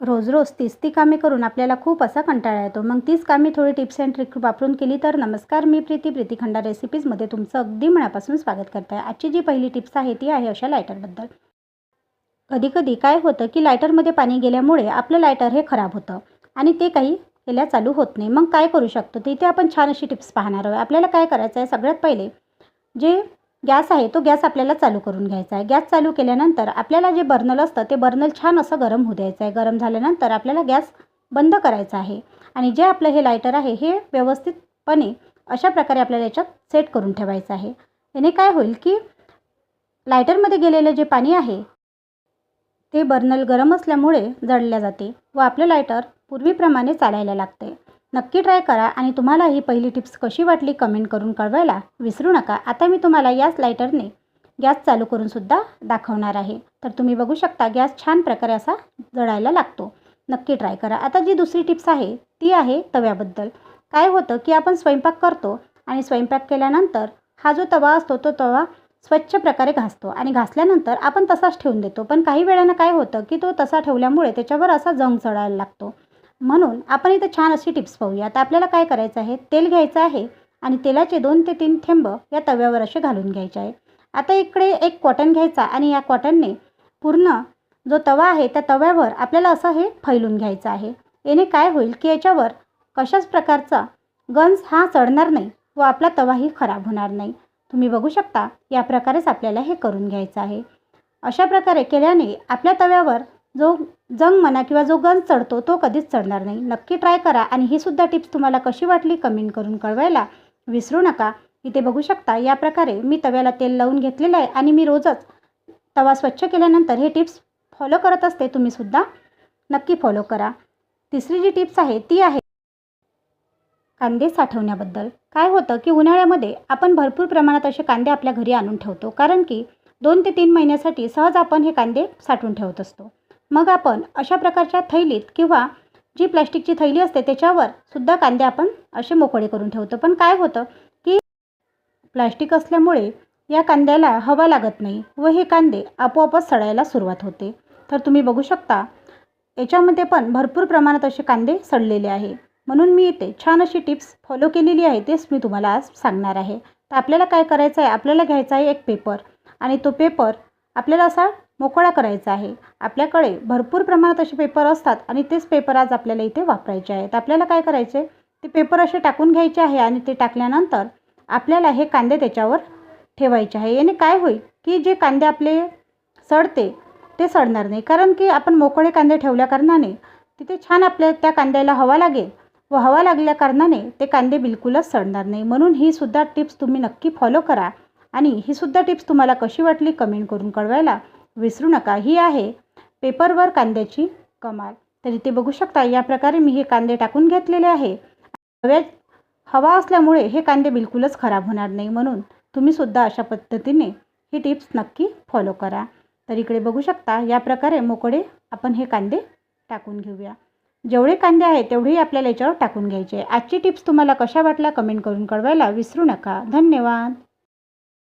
रोज रोज तीच ती कामे करून आपल्याला खूप असा कंटाळा येतो. मग तीच कामे थोडी टिप्स अँड ट्रिक वापरून केली तर नमस्कार मी प्रीती प्रीती खंडा रेसिपीजमध्ये तुमचं अगदी मनापासून स्वागत करते. आहे आजची जी पहिली टिप्स आहे ती आहे अशा लायटरबद्दल कधीकधी काय होतं की लायटरमध्ये पाणी गेल्यामुळे आपलं लायटर हे खराब होतं आणि ते काही केल्या चालू होत नाही. मग काय करू शकतो? तिथे आपण छान अशी टिप्स पाहणार आहोत. आपल्याला काय करायचं आहे सगळ्यात पहिले जे गॅस आहे तो गॅस आपल्याला चालू करून घ्यायचा आहे. गॅस चालू केल्यानंतर आपल्याला जे बर्नल असतं ते बर्नल छान असं गरम होऊ द्यायचं आहे. गरम झाल्यानंतर आपल्याला गॅस बंद करायचा आहे. आणि जे आपलं हे लायटर आहे हे व्यवस्थितपणे अशा प्रकारे आपल्याला याच्यात सेट करून ठेवायचं आहे. याने काय होईल की लायटरमध्ये गेलेलं जे पाणी आहे ते बर्नल गरम असल्यामुळे जळल्या जाते व आपलं लायटर पूर्वीप्रमाणे चालायला लागते नक्की ट्राय करा आणि तुम्हाला ही पहिली टिप्स कशी वाटली कमेंट करून कळवायला विसरू नका. आता मी तुम्हाला याच लायटरने गॅस चालू करूनसुद्धा दाखवणार आहे. तर तुम्ही बघू शकता गॅस छान प्रकारे असा जळायला लागतो. नक्की ट्राय करा. आता जी दुसरी टिप्स आहे ती आहे तव्याबद्दल. काय होतं की आपण स्वयंपाक करतो आणि स्वयंपाक केल्यानंतर हा जो तवा असतो तो तवा स्वच्छ प्रकारे घासतो आणि घासल्यानंतर आपण तसाच ठेवून देतो. पण काही वेळानं काय होतं की तो तसा ठेवल्यामुळे त्याच्यावर असा जंग चढायला लागतो. म्हणून आपण इथं छान अशी टिप्स पाहूया. आता आपल्याला काय करायचं आहे? तेल घ्यायचं आहे आणि तेलाचे दोन ते तीन थेंब या तव्यावर असे घालून घ्यायचे आहे. आता इकडे एक कॉटन घ्यायचा आणि या कॉटनने पूर्ण जो तवा आहे त्या तव्यावर आपल्याला असं हे फैलून घ्यायचं आहे. याने काय होईल की याच्यावर कशाच प्रकारचा गंज हा चढणार नाही व आपला तवाही खराब होणार नाही. तुम्ही बघू शकता या प्रकारेच आपल्याला हे करून घ्यायचं आहे. अशा प्रकारे केल्याने आपल्या तव्यावर जो जंग म्हणा किंवा जो गंज चढतो तो कधीच चढणार नाही. नक्की ट्राय करा आणि ही सुद्धा टिप्स तुम्हाला कशी वाटली कमेंट करून कळवायला विसरू नका. इथे बघू शकता या प्रकारे मी तव्याला तेल लावून घेतलेलं आहे आणि मी रोजच तवा स्वच्छ केल्यानंतर हे टिप्स फॉलो करत असते तुम्हीसुद्धा नक्की फॉलो करा. तिसरी जी टिप्स आहे ती आहे कांदे साठवण्याबद्दल. काय होतं की उन्हाळ्यामध्ये आपण भरपूर प्रमाणात असे कांदे आपल्या घरी आणून ठेवतो कारण की दोन ते तीन महिन्यासाठी सहज आपण हे कांदे साठवून ठेवत असतो. मग आपण अशा प्रकारच्या थैलीत किंवा जी प्लॅस्टिकची थैली असते त्याच्यावर सुद्धा कांदे आपण असे मोकळे करून ठेवतो. पण काय होतं की प्लॅस्टिक असल्यामुळे या कांद्याला हवा लागत नाही व हे कांदे आपोआपच सडायला सुरुवात होते. तर तुम्ही बघू शकता याच्यामध्ये पण भरपूर प्रमाणात असे कांदे सडलेले आहे. म्हणून मी इथे छान अशी टिप्स फॉलो केलेली आहे तेच मी तुम्हाला आज सांगणार आहे. तर आपल्याला काय करायचं आहे आपल्याला घ्यायचा आहे एक पेपर आणि तो पेपर आपल्याला असा मोकळा करायचा आहे. आपल्याकडे भरपूर प्रमाणात असे पेपर असतात आणि तेच पेपर आज आपल्याला इथे वापरायचे आहेत. आपल्याला काय करायचे? ते पेपर असे टाकून घ्यायचे आहे आणि ते टाकल्यानंतर आपल्याला हे कांदे त्याच्यावर ठेवायचे आहे. याने काय होईल की जे कांदे आपले सडते ते सडणार नाही. कारण की आपण मोकळे कांदे ठेवल्या कारणाने तिथे छान आपल्या त्या कांद्याला हवा लागेल व हवा लागल्या कारणाने ते कांदे बिलकुलच सडणार नाही. म्हणून ही सुद्धा टिप्स तुम्ही नक्की फॉलो करा आणि ही सुद्धा टिप्स तुम्हाला कशी वाटली कमेंट करून कळवायला. विसरू नका. ही आहे पेपरवर कांद्याची कमाल. तर इथे बघू शकता या प्रकारे मी हे कांदे टाकून घेतलेले आहे. हव्यात हवा असल्यामुळे हे कांदे बिलकुलच खराब होणार नाही म्हणून तुम्हीसुद्धा अशा पद्धतीने ही टिप्स नक्की फॉलो करा. तर इकडे बघू शकता या प्रकारे मोकळे आपण हे कांदे टाकून घेऊया. जेवढे कांदे आहेत तेवढेही आपल्याला याच्यावर टाकून घ्यायचे आजची टिप्स तुम्हाला कशा वाटल्या कमेंट करून कळवायला विसरू नका. धन्यवाद.